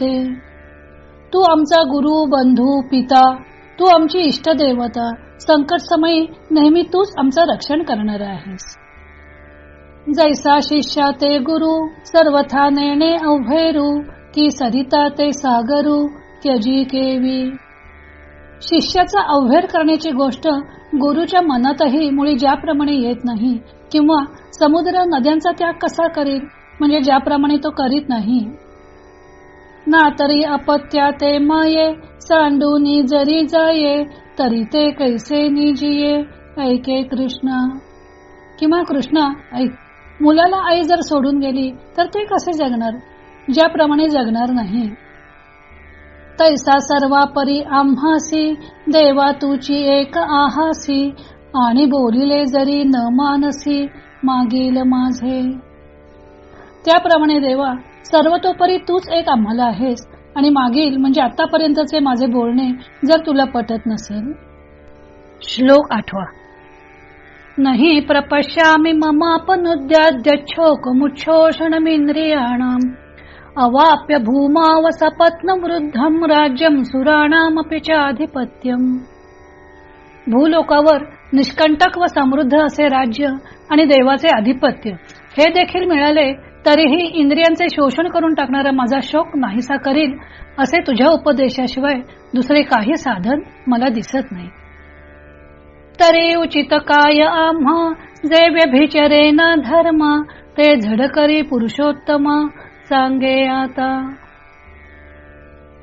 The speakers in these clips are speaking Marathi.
ते. तू आमचा गुरु बंधू पिता तू आमची इष्टदेवता संकट समयी नेहमी तूच आमचं रक्षण करणार आहेस. जैसा शिष्या ते गुरु सर्वथा नेणे अवभेरू की सरिता ते सागरू त्यजी केवी. शिष्याचा अवहेर करण्याची गोष्ट गुरुच्या मनातही मुळी ज्याप्रमाणे येत नाही किंवा समुद्र नद्यांचा त्याग कसा करील म्हणजे ज्याप्रमाणे तो करीत नाही ना तरी अपत्या ते मये सांडूनी जरी जाये तरी ते कैसे निजिये. ऐके कृष्ण. किंवा कृष्णा ऐक. मुलाला आई जर सोडून गेली तर ते कसे जगणार? ज्याप्रमाणे जगणार नाही. तैसा सर्वा परी आम्हासी देवा तुची एक आहासी आणि बोलिले जरी न मानसी मागील माझे. त्याप्रमाणे देवा सर्वतोपरी तूच एक आम्हाला आहेस आणि मागील म्हणजे आतापर्यंतचे माझे बोलणे जर तुला पटत नसेल? श्लोक आठवा. नाही प्रपश्यामि ममापनुद्याद्यच्छोकमुच्छोषणमिन्द्रियाणाम् अवाप्य भूमावसपत्न वृद्धम राज्यम सुराणामपि चाधिपत्यम। भूलोकावर निष्कंटक व समृद्ध असे राज्य आणि देवाचे आधिपत्य हे देखील मिळाले तरीही इंद्रियांचे शोषण करून टाकणारा माझा शोक नाहीसा करील असे तुझ्या उपदेशाशिवाय दुसरे काही साधन मला दिसत नाही. तरी उचित काय आम्हा जे व्यभिचरे ना धर्म ते झडकरी पुरुषोत्तम सांगे आता.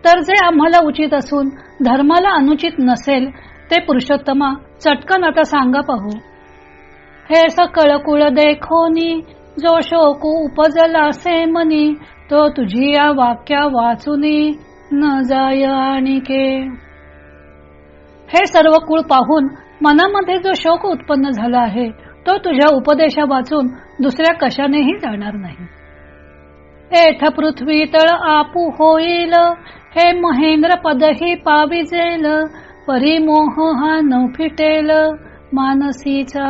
तर जे आम्हाला उचित असून धर्माला अनुचित नसेल ते पुरुषोत्तमा चटकन आता सांगा पाहू. हे सकळ कुळ देखोनी जो शोक उपजलासे मनी तो तुझी या वाक्या वाचुनी न जाय आणिके. हे सर्व कुळ पाहून मनामध्ये जो शोक उत्पन्न झाला आहे तो तुझ्या उपदेशा वाचून दुसऱ्या कशानेही जाणार नाही. एथ पृथ्वी तळ आपू होईल हे महेंद्र पदही पाविजेल परिमोह हा न फिटेल मानसीचा.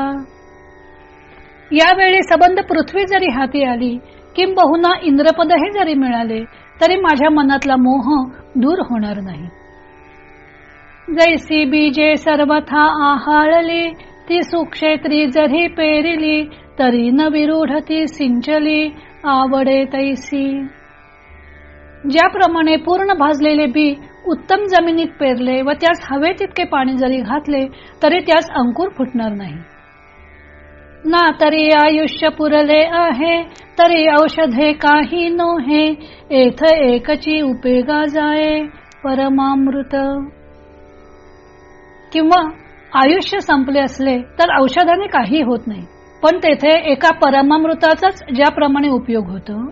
यावेळी सबंध पृथ्वी जरी हाती आली किंबहुना इंद्रपदही जरी मिळाले तरी माझ्या मनातला मोह दूर होणार नाही. जैसी बीजे सर्वथा आहाळली ती सुक्षेत्री जरी पेरिली तरी न विरूढ ती सिंचली आवडे तैसी. ज्याप्रमाणे पूर्ण भाजलेले बी उत्तम जमिनीत पेरले व त्यास हवे तितके पाणी जरी घातले तरी त्यास अंकुर फुटणार नाही. ना तरी आयुष्य पुरले आहे तरी औषधे काही नोहे एथ एकची उपेगा जाये परमामृत. किंवा आयुष्य संपले असले तर औषधाने काही होत नाही. पण तेथे एका परमामृताचाच ज्याप्रमाणे उपयोग होतो.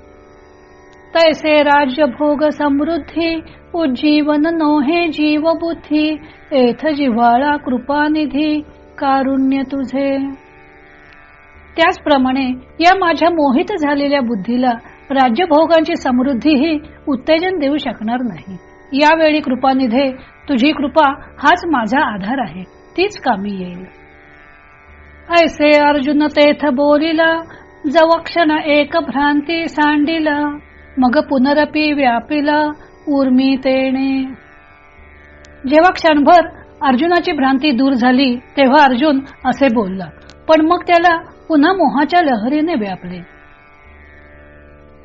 तैसे राज्य भोग समृद्धी उज्जीवन नोहे जीव बुद्धी एथ जिव्हाळा कृपानिधी कारुण्य तुझे. त्याचप्रमाणे या माझ्या मोहित झालेल्या बुद्धीला राज्यभोगांची समृद्धीही उत्तेजन देऊ शकणार नाही. यावेळी कृपानिधे तुझी कृपा हाच माझा आधार आहे. तीच कामी येईल. ऐसे अर्जुन तेथ बोलिला जवक्षण एक भ्रांती सांडिला मग पुनरपी व्यापिला उर्मी तेने जेव्हा क्षणभर अर्जुनाची भ्रांती दूर झाली तेव्हा अर्जुन असे बोलला पण मग त्याला पुन्हा मोहाच्या लहरीने व्यापले.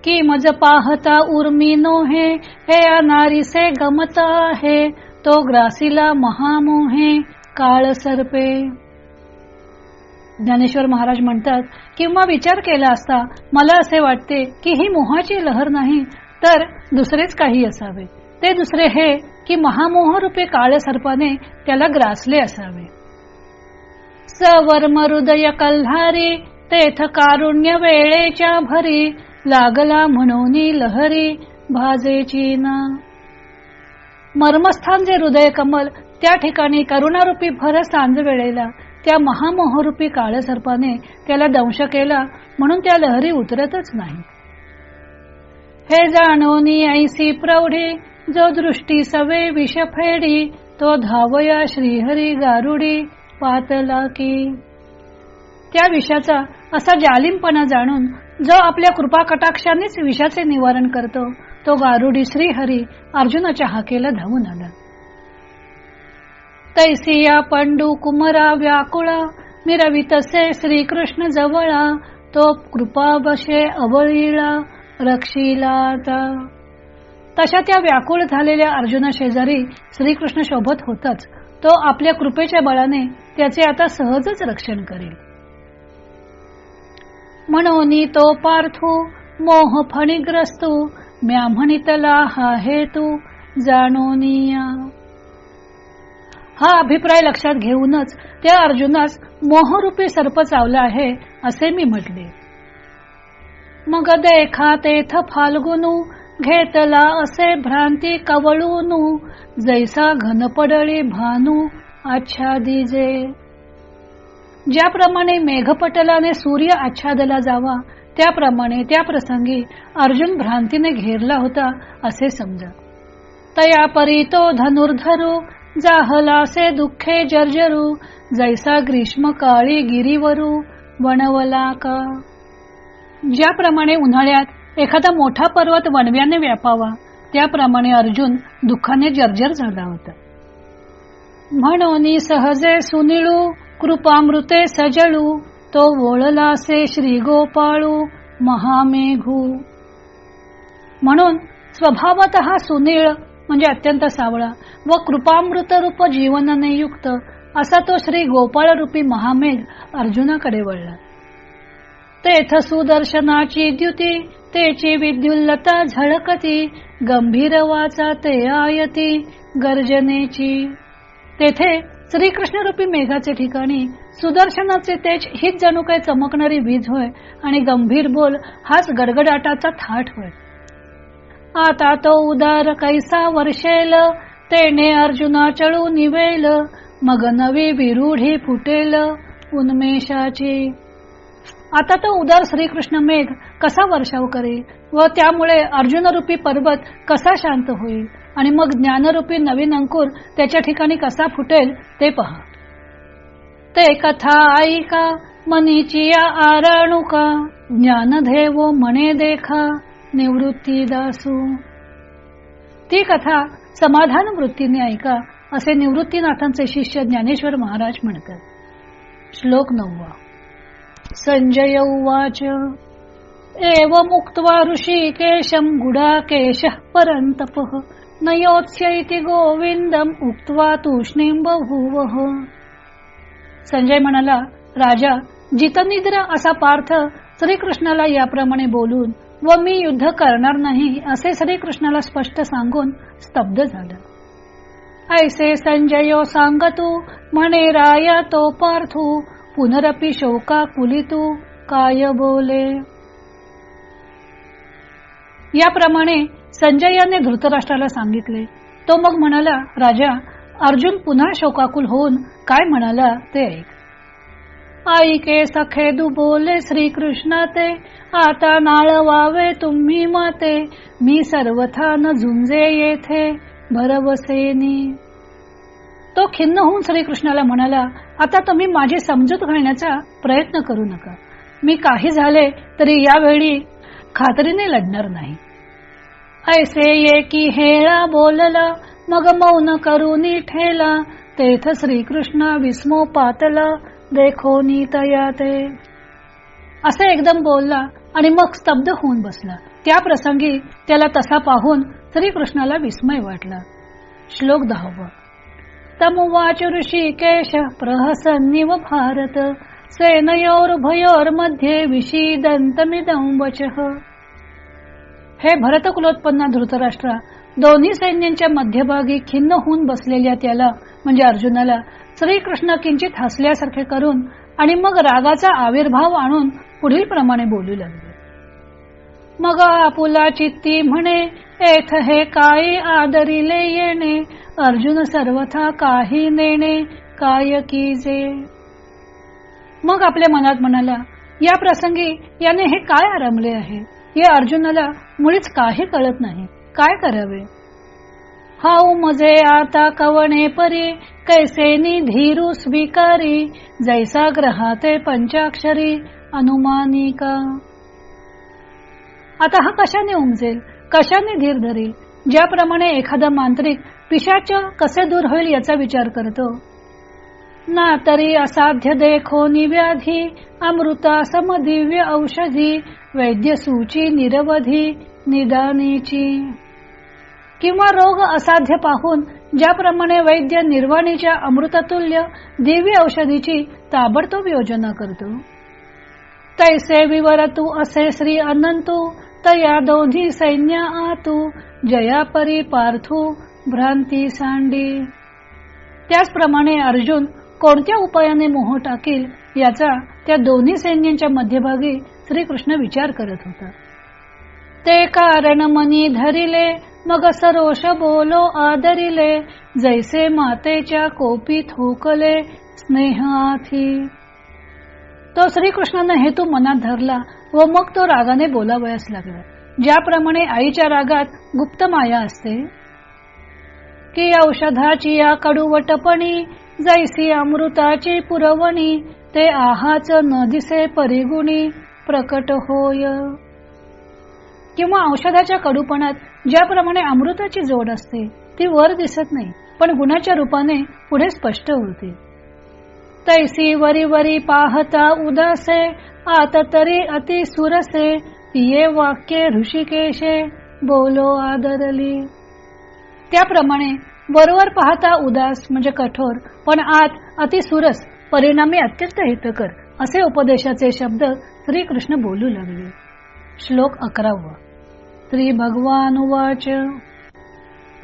की मज पाहता उर्मी नोहे हे अनारीसे गमत आहे तो ग्रासीला महामोहे काळ सर्पे. ज्ञानेश्वर महाराज म्हणतात किंवा विचार केला असता मला असे वाटते की ही मोहाची लहर नाही तर दुसरेच काही असावे. ते दुसरे हे की महामोह रूपे काळ सर्पाने त्याला ग्रासले असावे. सवर्म हृदय कल्हारी तेथ कारुण्य वेळेच्या भरी लागला म्हणून लहरी भाजेची ना. मर्मस्थान जे हृदय कमल त्या ठिकाणी करुणारूपी भर सांज वेळेला त्या महामोहरूपी काळ सर्पाने त्याला दंश केला म्हणून त्या लहरी उतरतच नाही. हे जाणवनी ऐसी प्रौढी जो दृष्टी सवे विषफेडी तो धावया श्रीहरी गारुडी पातला की. त्या विषाचा असा जालिमपणा जाणून जो आपल्या कृपा कटाक्षानेच विषाचे निवारण करतो तो गारुडी श्रीहरी अर्जुनाच्या हाकेला धावून आला. तैसिया पंडू कुमरा व्याकुळा मिरवी तसे श्रीकृष्ण जवळा तो कृपा बसे अवळीला रक्षिला तशा त्या व्याकुळ झालेल्या अर्जुना शेजारी श्रीकृष्ण शोभत होताच. तो आपल्या कृपेच्या बळाने त्याचे आता सहजच रक्षण करेल. म्हणून तो पार्थू मोह फणीग्रस्तू म्या म्हणितला हा हेतू जाणून हा अभिप्राय लक्षात घेऊनच त्या अर्जुनास मोहरूपी सर्प चावला आहे असे मी म्हटले. मग देखा तेथ फाल्गुनू घेतला असे भ्रांती कवळूनू जैसा घन पडळी भानू आच्छादिजे. ज्याप्रमाणे मेघपटलाने सूर्य आच्छादला जावा त्याप्रमाणे त्या प्रसंगी अर्जुन भ्रांतीने घेरला होता असे समजा. तया परी तो धनुर्धरू जाहलासे दुःखे जर्जरू जैसा ग्रीष्म काळी गिरीवरू वणवला का? ज्याप्रमाणे उन्हाळ्यात एखादा मोठा पर्वत वणव्याने व्यापावा त्याप्रमाणे अर्जुन दुःखाने जर्जर झाला होता. म्हणून सहजे सुनिळू कृपामृते सजळू तो वोळलासे श्री गोपाळू महामेघू. म्हणून स्वभावत हा सुनीळ म्हणजे अत्यंत सावळा व कृपामृत रूप जीवनाने युक्त असा तो श्री गोपाळ रूपी महामेघ अर्जुनाकडे वळला. तेथ सुदर्शनाची द्युती तेची विद्युल्लता झळकती गंभीर वाचा ते आयती गर्जनेची. तेथे श्रीकृष्ण रूपी मेघाचे ठिकाणी सुदर्शनाचे तेज हीच जणू काही चमकणारी वीज होय आणि गंभीर बोल हाच गडगडाटाचा थाट होय. आता तो उदार कैसा वर्षेल तेने अर्जुना चळू निवेल मग नवी विरूढी फुटेल उन्मेषाची. आता तो उदार श्रीकृष्ण मेघ कसा वर्षाव करेल व त्यामुळे अर्जुनरूपी पर्वत कसा शांत होईल? आणि मग ज्ञानरूपी नवीन अंकुर त्याच्या ठिकाणी कसा फुटेल ते पहा. ते कथा ऐका मनीची या आरणुका ज्ञानधेव म्हणे देखा निवृत्ती दासू. ती कथा समाधान वृत्तीने ऐका असे निवृत्तीनाथांचे शिष्य ज्ञानेश्वर महाराज म्हणतात. श्लोक नववा. संजय उवाच। एव मुक्त्वा ऋषिकेशं गुडाकेश परन्तप नयोत्स्य इति गोविंदम उक्त्वा तूष्णीं बभूवः। संजय म्हणाला राजा जितनिद्र असा पार्थ श्रीकृष्णाला याप्रमाणे बोलून व मी युद्ध करणार नाही असे श्रीकृष्णाला स्पष्ट सांगून स्तब्ध झालं. ऐसे संजयो सांगतो म्हणे राया तो पार्थू पुनरपी शोका कुलितू काय बोले? याप्रमाणे संजयाने धृतराष्ट्राला सांगितले. तो मग म्हणाला राजा अर्जुन पुन्हा शोकाकुल होऊन काय म्हणाला ते ऐक. ऐके सखेदू बोले श्रीकृष्ण ते आता नाळवावे तुम्ही माते मी सर्वथा न झुंजे येथे भरवसेनी. तो खिन्न होऊन श्रीकृष्णाला म्हणाला आता तुम्ही माझी समजूत घालण्याचा प्रयत्न करू नका. मी काही झाले तरी यावेळी खात्रीने लढणार नाही. ऐसे ये की हेळा बोलला मग मौन करूनी ठेला तेथ श्रीकृष्ण विस्मो पातला देखो तया ते असे एकदम बोलला आणि मग स्तब्ध होऊन बसला. त्या प्रसंगी त्याला तसा पाहून श्रीकृष्णाला विस्मय वाटला. श्लोक दहावा. तमुवाच ऋषिकेश प्रहसन्निव भारत सेनयोर्भयोर्मध्ये विषीदंतमिदं वचः। हे भरतकुलोत्पन्ना धृतराष्ट्रा दोन्ही सैन्यांच्या मध्यभागी खिन्न होऊन बसलेल्या त्याला म्हणजे अर्जुनाला श्रीकृष्ण किंचित हसल्यासारखे करून आणि मग रागाचा आविर्भाव आणून पुढील प्रमाणे बोलू लागले. मग आपुला चित्ती म्हणे एथ हे काय आदरिले येणे? अर्जुन सर्वथा काही नेणे काय कीजे मग आपल्या मनात म्हणाला या प्रसंगी याने हे काय आरंभले आहे? हे अर्जुनाला मुळीच काही कळत नाही. काय करावे? हाऊ मजे आता कवणे परी कैसे धीरू स्वीकारी जैसा ग्रहाते पंचाक्षरी अनुमानिका आता हा कशाने उमजेल? कशाने धीर धरील? ज्याप्रमाणे एखादा मांत्रिक पिशाच कसे दूर होईल याचा विचार करतो. ना तरी असाध्य देखो निव्याधी अमृता समदिव्य औषधी वैद्य सूची निरवधी निदानीची. किंवा रोग असाध्य पाहून ज्याप्रमाणे वैद्य निर्वाणीच्या अमृततुल्य दिव्य औषधीची ताबडतोब योजना करतो. तैसे विवर तू असे श्री अनंतू तया दोन्ही सैन्य आतू जया परी पार्थू भ्रांती सांडी. त्याचप्रमाणे अर्जुन कोणत्या उपायाने मोह टाकील याचा त्या दोन्ही सैन्यांच्या मध्यभागी श्रीकृष्ण विचार करत होता. ते कारण मनी धरिले मग सरोष बोलो आदरिले जैसे मातेच्या कोपी थोकले स्नेहाथी तो श्रीकृष्णाने हेतू मनात धरला व मग तो रागाने बोलावयास लागला. ज्याप्रमाणे आईच्या रागात गुप्त माया असते. की औषधाची या कडूवटपणी जैसी अमृताची पुरवणी ते आहाच न दिसे परिगुणी प्रकट होय. किंवा औषधाच्या कडूपणात ज्याप्रमाणे अमृताची जोड असते ती वर दिसत नाही पण गुणाच्या रूपाने पुढे स्पष्ट होते तैसी वरी वरी पाहता उदासे आत तरी अति सुरसे पिये वाक्य ऋषिकेशे बोलो आदरली. त्याप्रमाणे वरवर पाहता उदास म्हणजे कठोर पण आत अति सुरस परिणामी अत्यंत हितकर असे उपदेशाचे शब्द श्रीकृष्ण बोलू लागले. श्लोक अकरावा. श्री भगवान उवाच.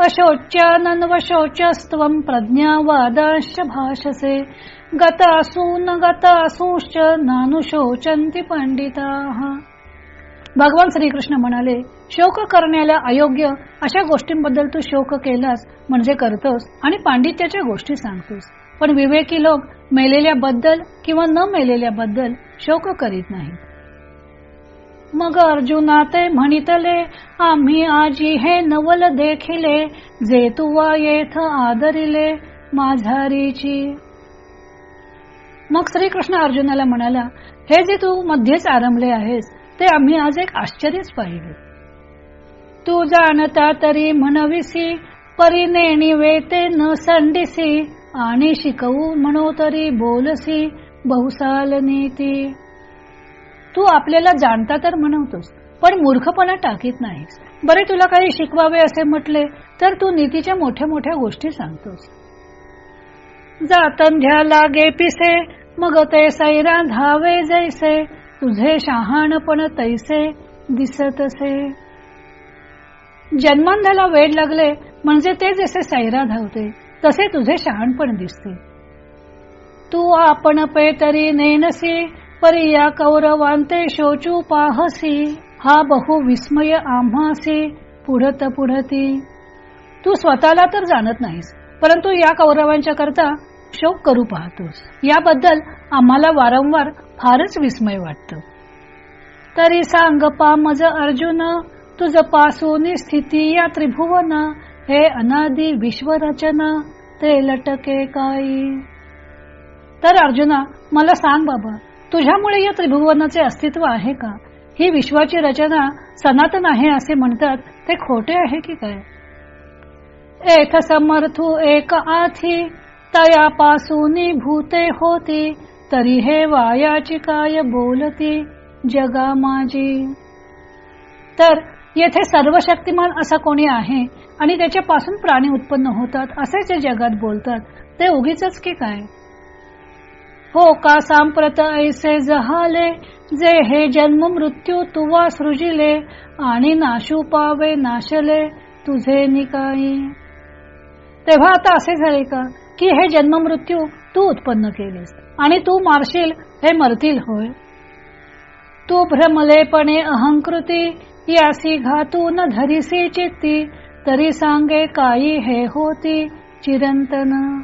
अशोच्यानन्वशोचस्त्वं प्रज्ञावादाश्च भाषसे गत असून गत असूश्च नानु शोचंती पंडिता. भगवान श्रीकृष्ण म्हणाले शोक करण्याला अयोग्य अशा गोष्टींबद्दल तू शोक केलास म्हणजे करतोस आणि पांडित्याच्या गोष्टी सांगतोस. पण विवेकी लोक मेलेल्या बद्दल किंवा न मेलेल्या बद्दल शोक करीत नाहीत. मग अर्जुना ते म्हणितले आम्ही आजी हे नवल देखिले जे तू येथ आदरिले माझारीची मग श्रीकृष्ण अर्जुनाला म्हणाला हे जे तू मध्येच आरंभले आहेस ते आम्ही आज एक आश्चर्यच पाहिले. तू जाणता तरी म्हणविसी परिनेणी वेते न संडिसी आणि शिकवू म्हणो तरी बोलसी बहुसाल नीती. तू आपल्याला जाणता तर म्हणवतोस पण मूर्खपणा टाकीत नाहीस. बरे तुला काही शिकवावे असे म्हटले तर तू नीतीच्या मोठ्या मोठ्या गोष्टी सांगतोस. जातंध्या लागे पिसे मग ते सैरा धावे जैसे तुझे शहाणपण तैसे दिसतसे. जन्मांधाला वेळ लागले म्हणजे ते जसे सैरा धावते तसे तुझे शहाणपण दिसते. तू आपण पे तरी नेनसी परी या कौरवांते शोचू पाहसी हा बहु विस्मय आम्हासी पुढत पुढती. तू स्वतःला तर जाणत नाहीस परंतु या कौरवांच्या करता शोक करू पाहतोस. याबद्दल आम्हाला वारंवार फारच विस्मय वाटत. तरी सांग पामज अर्जुन तुझपासून स्थिती या त्रिभुवन हे अनादी विश्वरचना ते लटके काही तर अर्जुना मला सांग बाबा तुझ्यामुळे या त्रिभुवनाचे अस्तित्व आहे का? ही विश्वाची रचना सनातन आहे असे म्हणतात ते खोटे आहे की काय? एक समर्थू एक आथी तयापासून भूते होती तरी हे वायाची काय बोलती जगा माझी. तर येथे सर्व शक्तिमान असा कोणी आहे? आणि त्याच्यापासून प्राणी उत्पन्न होतात असे जे जगात बोलतात ते उगीच की काय? हो का सांप्रत ऐसे जहाले जे हे जन्म मृत्यू तुवा सृजिले आणि नाशू पावे नाशले तुझे निकाई. तेव्हा आता असे झाले का की हे जन्म मृत्यू तू उत्पन्न केलेस आणि तू मारशील हे मरतील होय? तू भ्रमलेपणे अहंकृती यासी घातून धरिसी चित्ती तरी सांगे काही हे होती चिरंतन.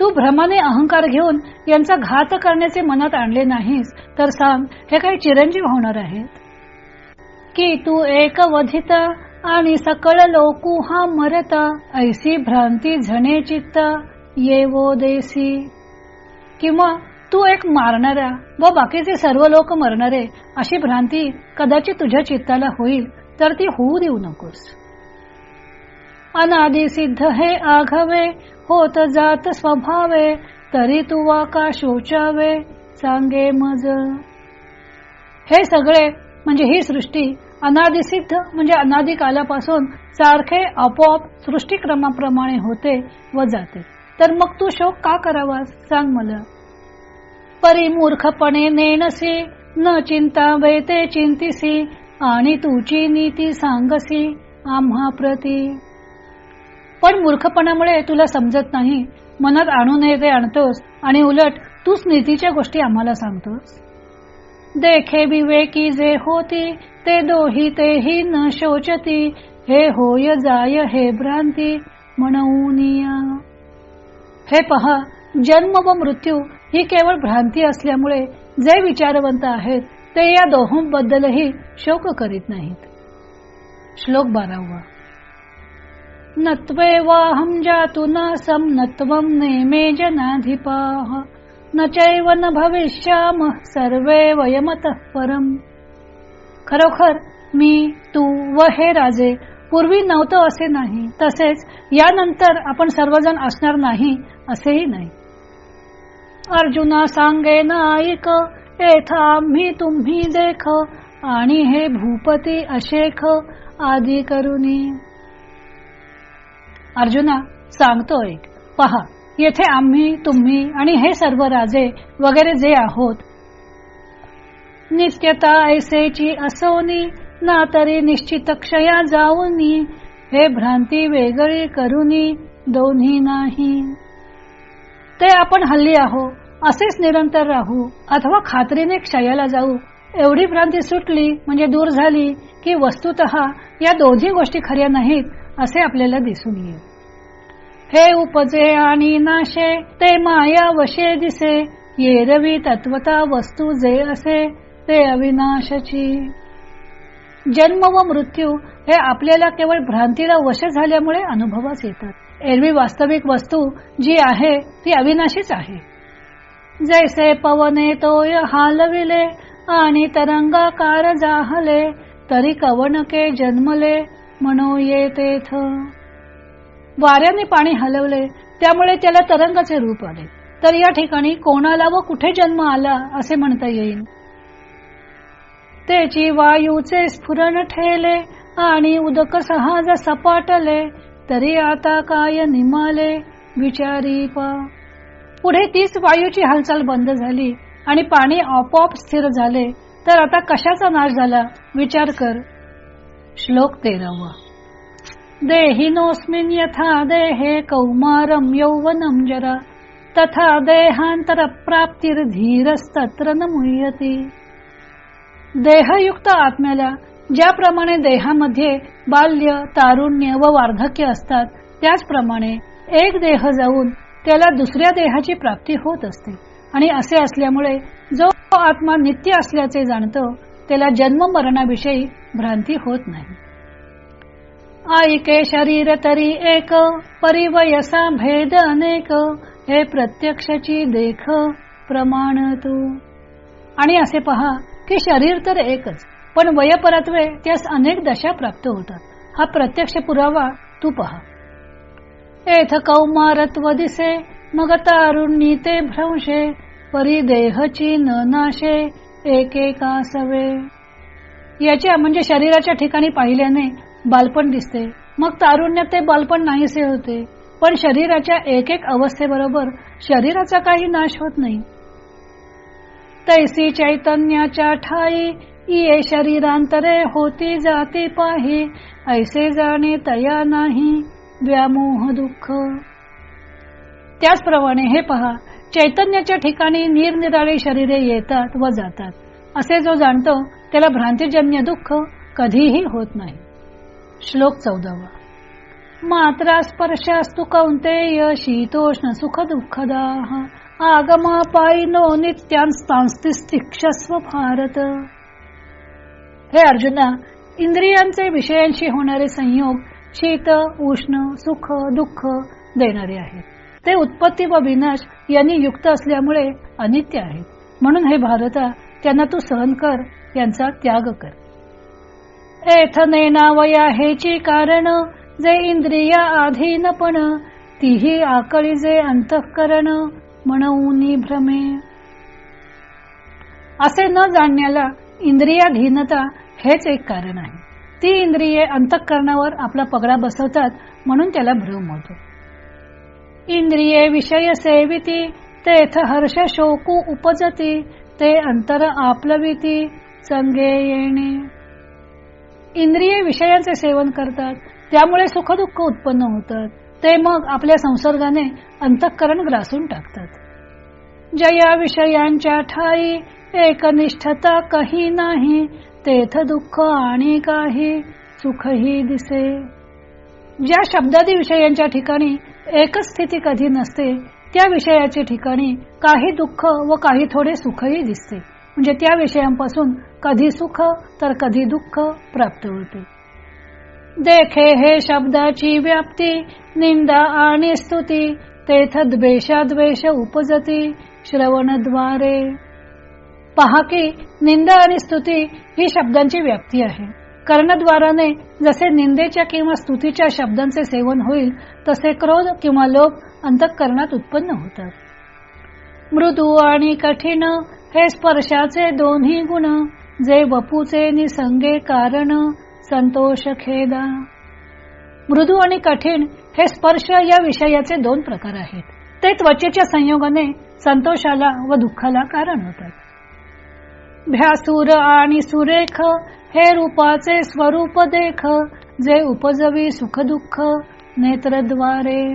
तू भ्रमाने अहंकार घेऊन यांचा घात करण्याचे मनात आणले नाहीस तर सांग हे काही चिरंजीव होणार आहेत? की तू एक वधिता आणि सकळ लोकू हा मरता ऐसी भ्रांती झणे चित्ता येवो देसी. किंवा तू एक मारणारा व बाकीचे सर्व लोक मरणारे अशी भ्रांती कदाचित तुझ्या चित्ताला होईल तर ती होऊ देऊ नकोस. अनादि सिद्ध हे आघावे होत जात स्वभावे तरी तू वा का शोचावे सांगे मज. हे सगळे म्हणजे ही सृष्टी अनादिसिद्ध म्हणजे अनादि कालापासून सारखे आपोआप सृष्टीक्रमाप्रमाणे होते व जाते. तर मग तू शोक का करावास? सांग मला. परी मूर्खपणे नेणसी न चिंता वेते चिंतिसी आणि तुची नीती सांगसी आम्हा प्रती. पण मूर्खपणामुळे तुला समजत नाही मनात आणू नये ते आणतोस आणि उलट तूच नीतीच्या गोष्टी आम्हाला सांगतोस. देखे विवेकी जे होती ते दोही तेही न शोचती. हे होय जाय हे भ्रांती म्हणून हे पहा जन्म व मृत्यू ही केवळ भ्रांती असल्यामुळे जे विचारवंत आहेत ते या दोहोंबद्दलही शोक करीत नाहीत. श्लोक बारावा. नत्वे वाहम जातु नासम नत्वम नेमे जनाधिपाः न चैव न भविष्याम सर्वे वयमत परम। खरोखर मी तू व हे राजे पूर्वी नव्हतं असे नाही तसेच यानंतर आपण सर्वजण असणार नाही असेही नाही. अर्जुना सांगे नाईक येथा मी तुम्ही देख आणि हे भूपती अशेख आदी करुनी अर्जुना सांगतो एक पहा येथे आम्ही तुम्ही आणि हे सर्व राजे वगैरे जे आहोत नित्यता ऐसेची असोनी ना तरी निश्चित क्षया जाऊनी हे भ्रांती वेगळी करुनी दोन्ही नाही. ते आपण हल्ली आहो असेच निरंतर राहू अथवा खात्रीने क्षयाला जाऊ एवढी भ्रांती सुटली म्हणजे दूर झाली की वस्तुत या दोन्ही गोष्टी खऱ्या नाहीत असे आपल्याला दिसून येईल. हे उपजे आणि नाशे ते माया वशे दिसे येरवी तत्वता वस्तू जे असे ते अविनाशाची. जन्म व मृत्यू हे आपल्याला केवळ भ्रांतीला वश झाल्यामुळे अनुभवास येतात. एरवी वास्तविक वस्तू जी आहे ती अविनाशीच आहे. जैसे पवने तोय हालविले आणि तरंगाकार जाहले तरी कवनके जन्मले म्हणू येतेथ वाऱ्याने पाणी हलवले त्यामुळे त्याला तरंगाचे रूप आले. तर या ठिकाणी कोणाला व कुठे जन्म आला असे म्हणता येईल? त्याची वायूचे स्फुरण ठेले आणि उदक सहज सपाटले तरी आता काय निमाले विचारी पा. पुढे तीच वायूची हालचाल बंद झाली आणि पाणी आपोआप स्थिर झाले तर आता कशाचा नाश झाला विचार कर. श्लोक तेरावा. देहिनोस्मिन यथा देहे कौमारम यौवनम जरा तथा देहांतर धीरस्तत्र न मुह्यती. देहयुक्त आत्म्याला ज्याप्रमाणे देहामध्ये बाल्य तारुण्य व वार्धक्य असतात त्याचप्रमाणे एक देह जाऊन त्याला दुसऱ्या देहाची प्राप्ती होत असते. आणि असे असल्यामुळे जो आत्मा नित्य असल्याचे जाणतो त्याला जन्म मरणाविषयी भ्रांती होत नाही. आईके शरीर तरी एक परिवयसा भेद अनेक हे प्रत्यक्षची देख प्रमाण तू आणि असे पहा की शरीर तर एकच पण वयपरत्वे त्यास अनेक दशा प्राप्त होतात. हा प्रत्यक्ष पुरावा तू पहा. एथ कौमारत्व दिसे मग तारुणी ते भ्रंशे परिदेहची न नाशे एकेका सवे याच्या म्हणजे शरीराच्या ठिकाणी पाहिल्याने बालपण दिसते. मग तारुण्य ते बालपण नाहीसे होते. पण शरीराच्या एक एक अवस्थेबरोबर शरीराचा काही नाश होत नाही. तैसी चैतन्याच्या ठाई ये शरीरांतरे होती जाती पाही ऐसे जाणे तया नाही व्यामोह दुःख. त्याचप्रमाणे हे पहा चैतन्याच्या ठिकाणी निरनिराळी शरीरे येतात व जातात. असे जो जाणतो त्याला भ्रांतीजन्य दुःख कधीही होत नाही. श्लोक चौदावा. मात्रा स्पर्शास्तु कौंतेय शीतोष्ण सुख दुःखदाह आगमा पायनो नित्यांस्तांस्तिक्षस्व भारत हे अर्जुना इंद्रियांचे विषयांशी होणारे संयोग शीत उष्ण सुख दुःख देणारे आहेत. ते उत्पत्ती व विनाश यांनी युक्त असल्यामुळे अनित्य आहेत म्हणून हे भारता त्यांना तू सहन कर यांचा त्याग कर. एथने नावया हेची कारण जे इंद्रिया आधीनपण तीही आकळी जे अंतःकरण. म्हणून भ्रमे. असे न जाणण्याला इंद्रियाधीनता हेच एक कारण आहे. ती इंद्रिये अंतःकरणावर आपला पगडा बसवतात म्हणून त्याला भ्रम होतो. इंद्रिये विषय सेविती तेथ हर्ष शोकू उपजती ते अंतर आपलविती संगे येणे. इंद्रिये विषयांचे सेवन करतात त्यामुळे सुखदुःख उत्पन्न होतात. ते मग आपल्या संसर्गाने अंतःकरण ग्रासून टाकतात. जया विषयांच्या ठाई एकनिष्ठता काही नाही तेथ दुःख आणि काही सुखही दिसे. ज्या शब्दादी विषयांच्या ठिकाणी एकच स्थिती कधी नसते त्या विषयाच्या ठिकाणी काही दुःख व काही थोडे सुखही दिसते. म्हणजे त्या विषयांपासून कधी सुख तर कधी दुःख प्राप्त होते. देखे हे शब्दाची व्याप्ती निंदा आणि स्तुती तेथ द्वेषाद्वेष उपजती श्रवणद्वारे. पहा की निंदा आणि स्तुती ही शब्दांची व्याप्ती आहे. कर्णद्वाराने जसे निंदेच्या किंवा स्तुतीच्या शब्दांचे सेवन होईल तसे क्रोध किंवा लोभ अंतःकरणात उत्पन्न होतात. मृदू आणि कठीण हे स्पर्शाचे दोन्ही गुण जे वपूचे निसंगे कारण संतोष खेदा मृदू आणि कठीण हे स्पर्श या विषयाचे दोन प्रकार आहेत. ते त्वचेच्या संयोगाने संतोषाला व दुःखाला कारण होतात. भ्यासूर आणि सुरेख हे रूपाचे स्वरूप देख जे उपजवी सुख दुःख नेत्रद्वारे.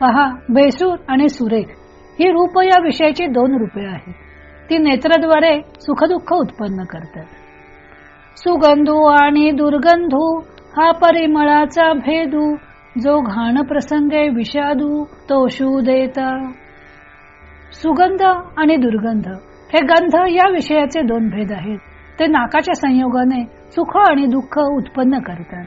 पहा बेसूर आणि सुरेख ही रूप या विषयाची दोन रूपे आहेत. ती नेत्रद्वारे सुखदुःख उत्पन्न करतात. सुगंधू आणि दुर्गंधू हा परिमळाचा भेदू जो घाण प्रसंगे विषादू तो शू देता सुगंध आणि दुर्गंध हे गंध या विषयाचे दोन भेद आहेत. ते नाकाच्या संयोगाने सुख आणि दुःख उत्पन्न करतात.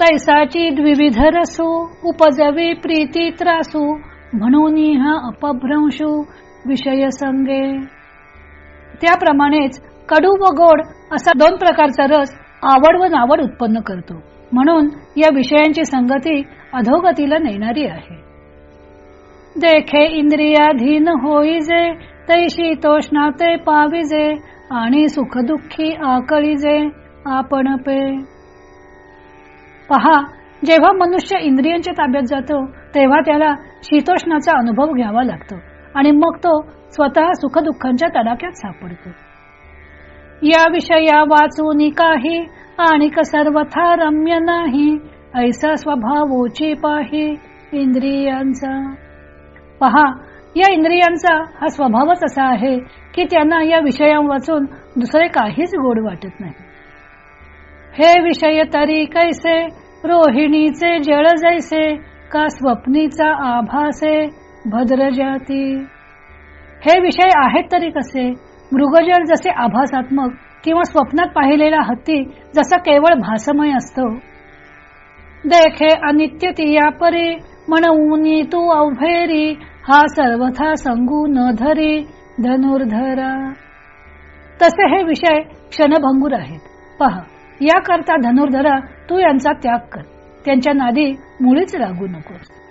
तैसाची द्विविध रसू उपजवी प्रीती त्रासू म्हणून हा अपभ्रंशू विषय संगे त्याप्रमाणेच कडू व गोड असा दोन प्रकारचा रस आवड व नावड उत्पन्न करतो. म्हणून या विषयांची संगती अधोगतीला नेणारी आहे. देखे इंद्रियाधीन होईजे तैशी तोषणाते पाविजे आणि सुख दुःखी आकळीजे आपण पे. पहा जेव्हा मनुष्य इंद्रियांच्या ताब्यात जातो तेव्हा त्याला शीतोष्णाचा अनुभव घ्यावा लागतो आणि मग तो स्वतः सुखदुःखांच्या तडाख्यात सापडतो. या विषया वाचून काही आणि सर्वथा रम्य नाही ऐसा स्वभावोची पाही इंद्रियांचा. पहा या इंद्रियांचा हा स्वभावच असा आहे की त्यांना या विषया वाचून दुसरे काहीच गोड वाटत नाही. हे विषय तरी कैसे रोहिणीचे जळ जैसे का स्वप्नीचा आभासे भद्र जाती. हे विषय आहेत तरी कसे मृगजळ जसे आभासात्मक किंवा स्वप्नात पाहिलेला हत्ती जसा केवळ भासमय असतो. देखे अनित्य तिया परी म्हणून तू अवभेरी हा सर्वथा संगू न धरी धनुर्धरा. तसे हे विषय क्षणभंगूर आहेत. पहा या करता धनुर्धरा तू यांचा त्याग कर. त्यांच्या नादी मुळीच लागू नकोस.